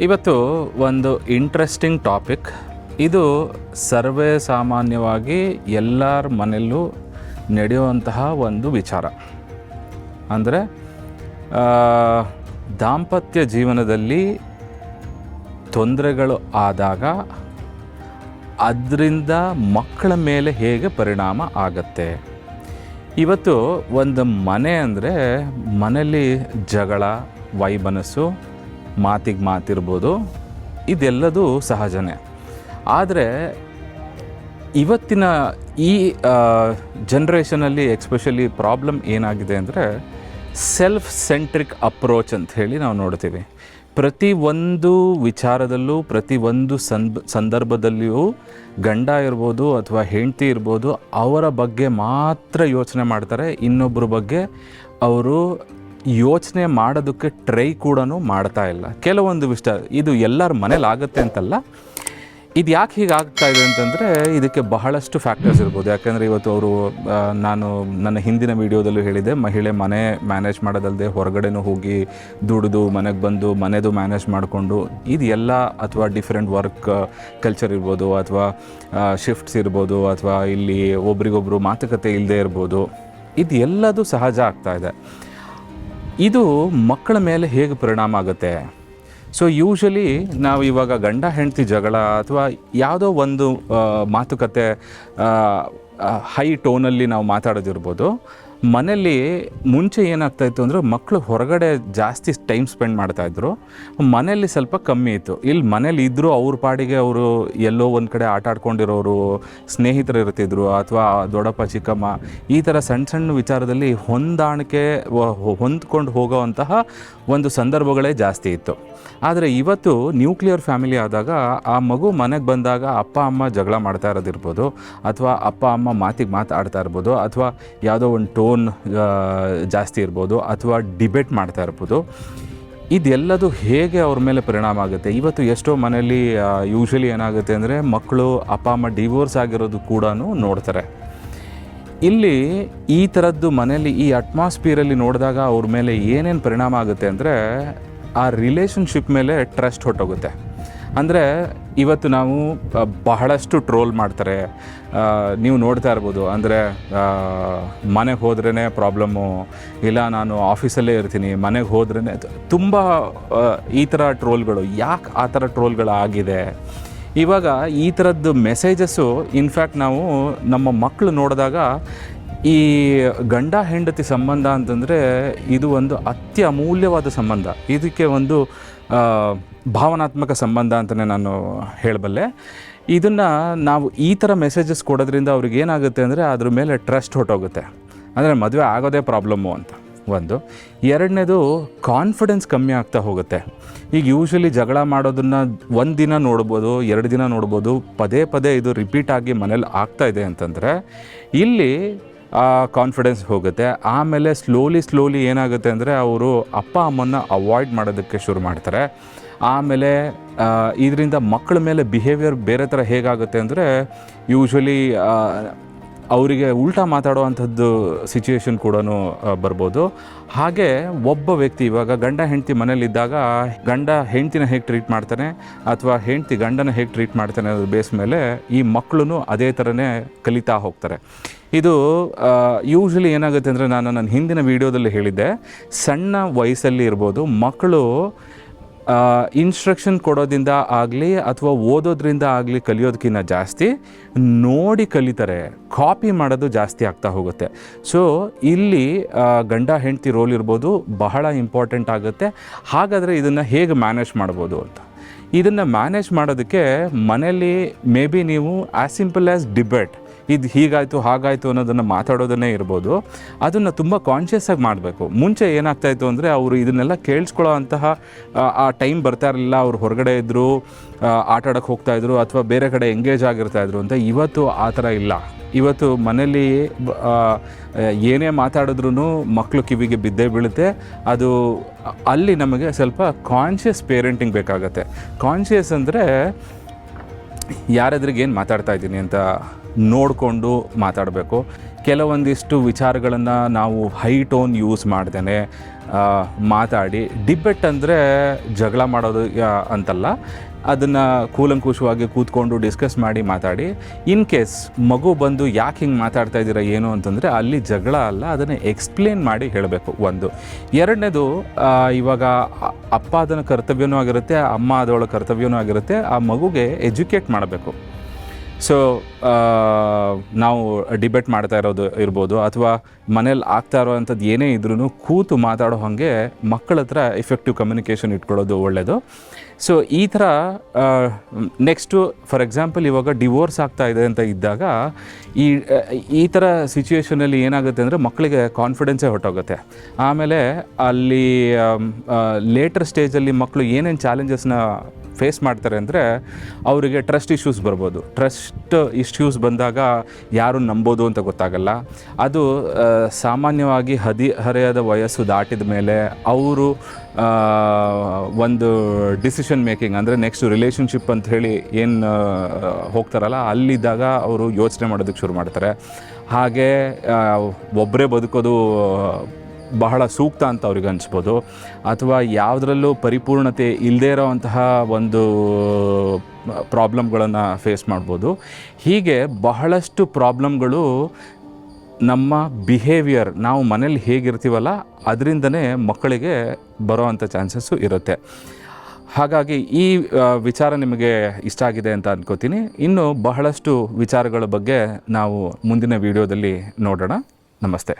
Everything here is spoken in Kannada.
ಇವತ್ತು ಒಂದು ಇಂಟ್ರೆಸ್ಟಿಂಗ್ ಟಾಪಿಕ್ ಇದು ಸರ್ವೇ ಸಾಮಾನ್ಯವಾಗಿ ಎಲ್ಲರ ಮನೆಯಲ್ಲೂ ನಡೆಯುವಂತಹ ಒಂದು ವಿಚಾರ. ಅಂದರೆ ದಾಂಪತ್ಯ ಜೀವನದಲ್ಲಿ ತೊಂದರೆಗಳು ಆದಾಗ ಅದರಿಂದ ಮಕ್ಕಳ ಮೇಲೆ ಹೇಗೆ ಪರಿಣಾಮ ಆಗತ್ತೆ? ಇವತ್ತು ಒಂದು ಮನೆ ಅಂದರೆ ಮನೆಯಲ್ಲಿ ಜಗಳ, ವೈಮನಸ್ಸು ಮಾತಿಗೆ ಮಾತಿರ್ಬೋದು. ಇದೆಲ್ಲದೂ ಸಹಜನೇ. ಆದರೆ ಇವತ್ತಿನ ಈ ಜನ್ರೇಷನಲ್ಲಿ ಎಕ್ಸ್ಪೆಷಲಿ ಪ್ರಾಬ್ಲಮ್ ಏನಾಗಿದೆ ಅಂದರೆ ಸೆಲ್ಫ್ ಸೆಂಟ್ರಿಕ್ ಅಪ್ರೋಚ್ ಅಂತ ಹೇಳಿ ನಾವು ನೋಡ್ತೀವಿ. ಪ್ರತಿ ಒಂದು ವಿಚಾರದಲ್ಲೂ, ಪ್ರತಿ ಒಂದು ಸಂದ್, ಸಂದರ್ಭದಲ್ಲಿಯೂ ಗಂಡ ಇರ್ಬೋದು ಅಥವಾ ಹೆಂಡತಿ ಇರ್ಬೋದು ಅವರ ಬಗ್ಗೆ ಮಾತ್ರ ಯೋಚನೆ ಮಾಡ್ತಾರೆ. ಇನ್ನೊಬ್ಬರ ಬಗ್ಗೆ ಅವರು ಯೋಚನೆ ಮಾಡೋದಕ್ಕೆ ಟ್ರೈ ಕೂಡ ಮಾಡ್ತಾ ಇಲ್ಲ. ಕೆಲವೊಂದು ವಿಷ ಇದು ಎಲ್ಲರ ಮನೇಲಿ ಆಗುತ್ತೆ ಅಂತಲ್ಲ, ಇದು ಯಾಕೆ ಹೀಗೆ ಆಗ್ತಾ ಇದೆ ಅಂತಂದರೆ, ಇದಕ್ಕೆ ಬಹಳಷ್ಟು ಫ್ಯಾಕ್ಟರ್ಸ್ ಇರ್ಬೋದು. ಯಾಕಂದರೆ ಇವತ್ತು ಅವರು ನಾನು ನನ್ನ ಹಿಂದಿನ ವೀಡಿಯೋದಲ್ಲೂ ಹೇಳಿದೆ ಮಹಿಳೆ ಮನೆ ಮ್ಯಾನೇಜ್ ಮಾಡೋದಲ್ಲದೆ ಹೊರಗಡೆನೂ ಹೋಗಿ ದುಡಿದು, ಮನೆಗೆ ಬಂದು, ಮನೆದು ಮ್ಯಾನೇಜ್ ಮಾಡಿಕೊಂಡು, ಇದು ಎಲ್ಲ ಅಥವಾ ಡಿಫ್ರೆಂಟ್ ವರ್ಕ್ ಕಲ್ಚರ್ ಇರ್ಬೋದು, ಅಥವಾ ಶಿಫ್ಟ್ಸ್ ಇರ್ಬೋದು, ಅಥವಾ ಇಲ್ಲಿ ಒಬ್ರಿಗೊಬ್ರು ಮಾತುಕತೆ ಇಲ್ಲದೆ ಇರ್ಬೋದು, ಇದು ಎಲ್ಲದೂ ಸಹಜ ಆಗ್ತಾ ಇದು ಮಕ್ಕಳ ಮೇಲೆ ಹೇಗೆ ಪರಿಣಾಮ ಆಗುತ್ತೆ? ಸೊ ಯೂಶಲಿ ನಾವು ಇವಾಗ ಗಂಡ, ಹೆಂಡತಿ ಜಗಳ ಅಥವಾ ಯಾವುದೋ ಒಂದು ಮಾತುಕತೆ ಹೈ ಟೋನಲ್ಲಿ ನಾವು ಮಾತಾಡೋದಿರ್ಬೋದು. ಮನೇಲಿ ಮುಂಚೆ ಏನಾಗ್ತಾ ಇತ್ತು ಅಂದರೆ ಮಕ್ಕಳು ಹೊರಗಡೆ ಜಾಸ್ತಿ ಟೈಮ್ ಸ್ಪೆಂಡ್ ಮಾಡ್ತಾಯಿದ್ರು ಮನೆಯಲ್ಲಿ ಸ್ವಲ್ಪ ಕಮ್ಮಿ ಇತ್ತು. ಇಲ್ಲಿ ಮನೇಲಿ ಇದ್ದರೂ ಅವ್ರ ಪಾಡಿಗೆ ಅವರು ಎಲ್ಲೋ ಒಂದು ಕಡೆ ಆಟ ಆಡ್ಕೊಂಡಿರೋರು, ಸ್ನೇಹಿತರು ಇರ್ತಿದ್ರು ಅಥವಾ ದೊಡ್ಡಪ್ಪ, ಚಿಕ್ಕಮ್ಮ, ಈ ಥರ ಸಣ್ಣ ಸಣ್ಣ ವಿಚಾರದಲ್ಲಿ ಹೊಂದಾಣಿಕೆ ಹೊಂದ್ಕೊಂಡು ಹೋಗೋವಂತಹ ಒಂದು ಸಂದರ್ಭಗಳೇ ಜಾಸ್ತಿ ಇತ್ತು. ಆದರೆ ಇವತ್ತು ನ್ಯೂಕ್ಲಿಯರ್ ಫ್ಯಾಮಿಲಿ ಆದಾಗ ಆ ಮಗು ಮನೆಗೆ ಬಂದಾಗ ಅಪ್ಪ, ಅಮ್ಮ ಜಗಳ ಮಾಡ್ತಾ ಇರೋದಿರ್ಬೋದು, ಅಥವಾ ಅಪ್ಪ, ಅಮ್ಮ ಮಾತಿಗೆ ಮಾತಾಡ್ತಾ ಇರ್ಬೋದು, ಅಥವಾ ಯಾವುದೋ ಒಂದು ಟೋನ್ ಜಾಸ್ತಿ ಇರ್ಬೋದು ಅಥವಾ ಡಿಬೇಟ್ ಮಾಡ್ತಾ ಇರ್ಬೋದು, ಇದೆಲ್ಲದು ಹೇಗೆ ಅವ್ರ ಮೇಲೆ ಪರಿಣಾಮ ಆಗುತ್ತೆ? ಇವತ್ತು ಎಷ್ಟೋ ಮನೆಯಲ್ಲಿ ಯೂಶ್ವಲಿ ಏನಾಗುತ್ತೆ ಅಂದರೆ ಮಕ್ಕಳು ಅಪ್ಪ, ಅಮ್ಮ ಡಿವೋರ್ಸ್ ಆಗಿರೋದು ಕೂಡ ನೋಡ್ತಾರೆ. ಇಲ್ಲಿ ಈ ಥರದ್ದು ಮನೆಯಲ್ಲಿ, ಈ ಅಟ್ಮಾಸ್ಫಿಯರಲ್ಲಿ ನೋಡಿದಾಗ ಅವ್ರ ಮೇಲೆ ಏನೇನು ಪರಿಣಾಮ ಆಗುತ್ತೆ ಅಂದರೆ ಆ ರಿಲೇಷನ್ಶಿಪ್ ಮೇಲೆ ಟ್ರಸ್ಟ್ ಹೊಟ್ಟೋಗುತ್ತೆ ಅಂದರೆ ಇವತ್ತು ನಾವು ಬಹಳಷ್ಟು ಟ್ರೋಲ್ ಮಾಡ್ತಾರೆ. ನೀವು ನೋಡ್ತಾ ಇರ್ಬೋದು, ಅಂದರೆ ಮನೆಗೆ ಹೋದ್ರೇ ಪ್ರಾಬ್ಲಮ್ಮು, ಇಲ್ಲ ನಾನು ಆಫೀಸಲ್ಲೇ ಇರ್ತೀನಿ, ಮನೆಗೆ ಹೋದ್ರೇ ತುಂಬ ಈ ಥರ ಟ್ರೋಲ್ಗಳು. ಯಾಕೆ ಆ ಥರ ಟ್ರೋಲ್ಗಳು ಆಗಿದೆ ಇವಾಗ ಈ ಥರದ್ದು ಮೆಸೇಜಸ್ಸು ಇನ್ಫ್ಯಾಕ್ಟ್ ನಾವು ನಮ್ಮ ಮಕ್ಕಳು ನೋಡಿದಾಗ, ಈ ಗಂಡ ಹೆಂಡತಿ ಸಂಬಂಧ ಅಂತಂದರೆ ಇದು ಒಂದು ಅತ್ಯಮೂಲ್ಯವಾದ ಸಂಬಂಧ. ಇದಕ್ಕೆ ಒಂದು ಭಾವನಾತ್ಮಕ ಸಂಬಂಧ ಅಂತಲೇ ನಾನು ಹೇಳಬಲ್ಲೆ. ಇದನ್ನು ನಾವು ಈ ಥರ ಮೆಸೇಜಸ್ ಕೊಡೋದ್ರಿಂದ ಅವ್ರಿಗೆ ಏನಾಗುತ್ತೆ ಅಂದರೆ ಅದ್ರ ಮೇಲೆ ಟ್ರಸ್ಟ್ ಹೊಟ್ಟೋಗುತ್ತೆ ಅಂದರೆ ಮದುವೆ ಆಗೋದೇ ಪ್ರಾಬ್ಲಮ್ಮು ಅಂತ ಒಂದು. ಎರಡನೇದು ಕಾನ್ಫಿಡೆನ್ಸ್ ಕಮ್ಮಿ ಆಗ್ತಾ ಹೋಗುತ್ತೆ. ಈಗ ಯೂಶ್ವಲಿ ಜಗಳ ಮಾಡೋದನ್ನು ಒಂದು ದಿನ ನೋಡ್ಬೋದು, ಎರಡು ದಿನ ನೋಡ್ಬೋದು, ಪದೇ ಪದೇ ಇದು ರಿಪೀಟ್ ಆಗಿ ಮನೇಲಿ ಇದೆ ಅಂತಂದರೆ, ಇಲ್ಲಿ ಕಾನ್ಫಿಡೆನ್ಸ್ ಹೋಗುತ್ತೆ. ಆಮೇಲೆ ಸ್ಲೋಲಿ ಸ್ಲೋಲಿ ಏನಾಗುತ್ತೆ ಅಂದರೆ ಅವರು ಅಪ್ಪ, ಅಮ್ಮನ್ನ ಅವಾಯ್ಡ್ ಮಾಡೋದಕ್ಕೆ ಶುರು ಮಾಡ್ತಾರೆ. ಆಮೇಲೆ ಇದರಿಂದ ಮಕ್ಕಳ ಮೇಲೆ ಬಿಹೇವಿಯರ್ ಬೇರೆ ಥರ ಹೇಗಾಗುತ್ತೆ ಅಂದರೆ ಯೂಶ್ವಲಿ ಅವರಿಗೆ ಉಲ್ಟಾ ಮಾತಾಡುವಂಥದ್ದು ಸಿಚುವೇಶನ್ ಕೂಡ ಬರ್ಬೋದು. ಹಾಗೆ ಒಬ್ಬ ವ್ಯಕ್ತಿ ಇವಾಗ ಗಂಡ, ಹೆಂಡತಿ ಮನೇಲಿದ್ದಾಗ ಗಂಡ, ಹೆಂಡ್ತಿನ ಹೇಗೆ ಟ್ರೀಟ್ ಮಾಡ್ತಾನೆ ಅಥವಾ ಹೆಂಡ್ತಿ ಗಂಡನ ಹೇಗೆ ಟ್ರೀಟ್ ಮಾಡ್ತಾನೆ ಅನ್ನೋದು ಬೇಸ್ ಮೇಲೆ ಈ ಮಕ್ಕಳು ಅದೇ ಥರನೇ ಕಲಿತಾ ಹೋಗ್ತಾರೆ. ಇದು ಯೂಶ್ವಲಿ ಏನಾಗುತ್ತೆ ಅಂದರೆ ನಾನು ನನ್ನ ಹಿಂದಿನ ವೀಡಿಯೋದಲ್ಲಿ ಹೇಳಿದ್ದೆ, ಸಣ್ಣ ವಯಸ್ಸಲ್ಲಿ ಇರ್ಬೋದು ಮಕ್ಕಳು ಇನ್ಸ್ಟ್ರಕ್ಷನ್ ಕೊಡೋದ್ರಿಂದ ಆಗಲಿ ಅಥವಾ ಓದೋದ್ರಿಂದ ಆಗಲಿ ಕಲಿಯೋದಕ್ಕಿಂತ ಜಾಸ್ತಿ ನೋಡಿ ಕಲಿತಾರೆ ಕಾಪಿ ಮಾಡೋದು ಜಾಸ್ತಿ ಆಗ್ತಾ ಹೋಗುತ್ತೆ. ಸೊ ಇಲ್ಲಿ ಗಂಡ, ಹೆಂಡತಿ ರೋಲ್ ಇರ್ಬೋದು, ಬಹಳ ಇಂಪಾರ್ಟೆಂಟ್ ಆಗುತ್ತೆ. ಹಾಗಾದರೆ ಇದನ್ನು ಹೇಗೆ ಮ್ಯಾನೇಜ್ ಮಾಡ್ಬೋದು ಅಂತ. ಇದನ್ನು ಮ್ಯಾನೇಜ್ ಮಾಡೋದಕ್ಕೆ ಮನೆಯಲ್ಲಿ ಮೇ ಬಿ ನೀವು ಆ್ಯಸ್ ಸಿಂಪಲ್ ಆ್ಯಸ್ ಡಿಬೇಟ್ ಇದು ಹೀಗಾಯಿತು ಹಾಗಾಯಿತು ಅನ್ನೋದನ್ನು ಮಾತಾಡೋದನ್ನೇ ಇರ್ಬೋದು. ಅದನ್ನು ತುಂಬ ಕಾನ್ಷಿಯಸ್ಸಾಗಿ ಮಾಡಬೇಕು. ಮುಂಚೆ ಏನಾಗ್ತಾಯಿತ್ತು ಅಂದರೆ ಅವರು ಇದನ್ನೆಲ್ಲ ಕೇಳಿಸ್ಕೊಳ್ಳೋ ಅಂತಹ ಆ, ಟೈಮ್ ಬರ್ತಾ ಇರಲಿಲ್ಲ. ಅವ್ರು ಹೊರಗಡೆ ಇದ್ದರು ಆಟ ಆಡೋಕ್ಕೆ ಹೋಗ್ತಾ ಇದ್ರು ಅಥವಾ ಬೇರೆ ಕಡೆ ಎಂಗೇಜ್ ಆಗಿರ್ತಾ ಇದ್ರು ಅಂತ ಇವತ್ತು ಆ ಥರ ಇಲ್ಲ. ಇವತ್ತು ಮನೆಯಲ್ಲಿ ಏನೇ ಮಾತಾಡಿದ್ರೂ ಮಕ್ಕಳು ಕಿವಿಗೆ ಬಿದ್ದೇ ಬೀಳುತ್ತೆ. ಅದು ಅಲ್ಲಿ ನಮಗೆ ಸ್ವಲ್ಪ ಕಾನ್ಷಿಯಸ್ ಪೇರೆಂಟಿಂಗ್ ಬೇಕಾಗತ್ತೆ. ಕಾನ್ಷಿಯಸ್ ಅಂದರೆ ಯಾರಾದ್ರಿಗೆ ಏನು ಮಾತಾಡ್ತಾ ಇದ್ದೀನಿ ಅಂತ ನೋಡಿಕೊಂಡು ಮಾತಾಡಬೇಕು. ಕೆಲವೊಂದಿಷ್ಟು ವಿಚಾರಗಳನ್ನು ನಾವು ಹೈ ಟೋನ್ ಯೂಸ್ ಮಾಡ್ದೇನೆ ಮಾತಾಡಿ. ಡಿಬೆಟ್ ಅಂದರೆ ಜಗಳ ಮಾಡೋದು ಅಂತಲ್ಲ. ಅದನ್ನು ಕೂಲಂಕುಷವಾಗಿ ಕೂತ್ಕೊಂಡು ಡಿಸ್ಕಸ್ ಮಾಡಿ ಮಾತಾಡಿ. ಇನ್ ಕೇಸ್ ಮಗು ಬಂದು ಯಾಕೆ ಹಿಂಗೆ ಮಾತಾಡ್ತಾ ಇದ್ದೀರಾ ಏನು ಅಂತಂದರೆ ಅಲ್ಲಿ ಜಗಳ ಅಲ್ಲ, ಅದನ್ನು ಎಕ್ಸ್ಪ್ಲೇನ್ ಮಾಡಿ ಹೇಳಬೇಕು ಒಂದು. ಎರಡನೇದು ಇವಾಗ ಅಪ್ಪ ಅದನ್ನು ಕರ್ತವ್ಯನೂ ಆಗಿರುತ್ತೆ, ಅಮ್ಮ ಅದೊಳ ಕರ್ತವ್ಯನೂ ಆಗಿರುತ್ತೆ, ಆ ಮಗುಗೆ ಎಜುಕೇಟ್ ಮಾಡಬೇಕು. ಸೊ ನಾವು ಡಿಬೇಟ್ ಮಾಡ್ತಾ ಇರೋದು ಇರ್ಬೋದು ಅಥವಾ ಮನೇಲಿ ಆಗ್ತಾ ಇರೋವಂಥದ್ದು ಏನೇ ಇದ್ರೂ ಕೂತು ಮಾತಾಡೋ ಹಾಗೆ ಮಕ್ಕಳ ಹತ್ರ ಎಫೆಕ್ಟಿವ್ ಕಮ್ಯುನಿಕೇಷನ್ ಇಟ್ಕೊಳ್ಳೋದು ಒಳ್ಳೆಯದು ಸೊ ಈ ಥರ ನೆಕ್ಸ್ಟು ಫಾರ್ ಎಕ್ಸಾಂಪಲ್ ಇವಾಗ ಡಿವೋರ್ಸ್ ಆಗ್ತಾ ಇದೆ ಅಂತ ಇದ್ದಾಗ ಈ ಈ ಥರ ಸಿಚುವೇಷನಲ್ಲಿ ಏನಾಗುತ್ತೆ ಅಂದರೆ ಮಕ್ಕಳಿಗೆ ಕಾನ್ಫಿಡೆನ್ಸೇ ಹೊಟ್ಟೋಗುತ್ತೆ ಆಮೇಲೆ ಅಲ್ಲಿ ಲೇಟರ್ ಸ್ಟೇಜಲ್ಲಿ ಮಕ್ಕಳು ಏನೇನು ಚಾಲೆಂಜಸ್ನ ಫೇಸ್ ಮಾಡ್ತಾರೆ ಅಂದರೆ ಅವರಿಗೆ ಟ್ರಸ್ಟ್ ಇಶ್ಯೂಸ್ ಬರ್ಬೋದು. ಟ್ರಸ್ಟ್ ಇಶ್ಯೂಸ್ ಬಂದಾಗ ಯಾರು ನಂಬೋದು ಅಂತ ಗೊತ್ತಾಗಲ್ಲ. ಅದು ಸಾಮಾನ್ಯವಾಗಿ ಹದಿಹರೆಯದ ವಯಸ್ಸು ದಾಟಿದ ಮೇಲೆ ಅವರು ಒಂದು ಡಿಸಿಷನ್ ಮೇಕಿಂಗ್ ಅಂದರೆ ನೆಕ್ಸ್ಟ್ ರಿಲೇಷನ್ಶಿಪ್ ಅಂತ ಹೇಳಿ ಏನು ಹೋಗ್ತಾರಲ್ಲ, ಅಲ್ಲಿದ್ದಾಗ ಅವರು ಯೋಚನೆ ಮಾಡೋದಕ್ಕೆ ಶುರು ಮಾಡ್ತಾರೆ. ಹಾಗೆ ಒಬ್ಬರೇ ಬದುಕೋದು ಬಹಳ ಸೂಕ್ತ ಅಂತ ಅವ್ರಿಗೆ ಅನಿಸ್ಬೋದು. ಅಥವಾ ಯಾವುದರಲ್ಲೂ ಪರಿಪೂರ್ಣತೆ ಇಲ್ಲದೇ ಇರೋವಂತಹ ಒಂದು ಪ್ರಾಬ್ಲಮ್ಗಳನ್ನು ಫೇಸ್ ಮಾಡ್ಬೋದು. ಹೀಗೆ ಬಹಳಷ್ಟು ಪ್ರಾಬ್ಲಮ್ಗಳು ನಮ್ಮ ಬಿಹೇವಿಯರ್ ನಾವು ಮನೇಲಿ ಹೇಗಿರ್ತೀವಲ್ಲ, ಅದರಿಂದನೇ ಮಕ್ಕಳಿಗೆ ಬರೋವಂಥ ಚಾನ್ಸಸ್ಸು ಇರುತ್ತೆ. ಹಾಗಾಗಿ ಈ ವಿಚಾರ ನಿಮಗೆ ಇಷ್ಟ ಆಗಿದೆ ಅಂತ ಅನ್ಕೋತೀನಿ. ಇನ್ನು ಬಹಳಷ್ಟು ವಿಚಾರಗಳ ಬಗ್ಗೆ ನಾವು ಮುಂದಿನ ವಿಡಿಯೋದಲ್ಲಿ ನೋಡೋಣ. ನಮಸ್ತೆ.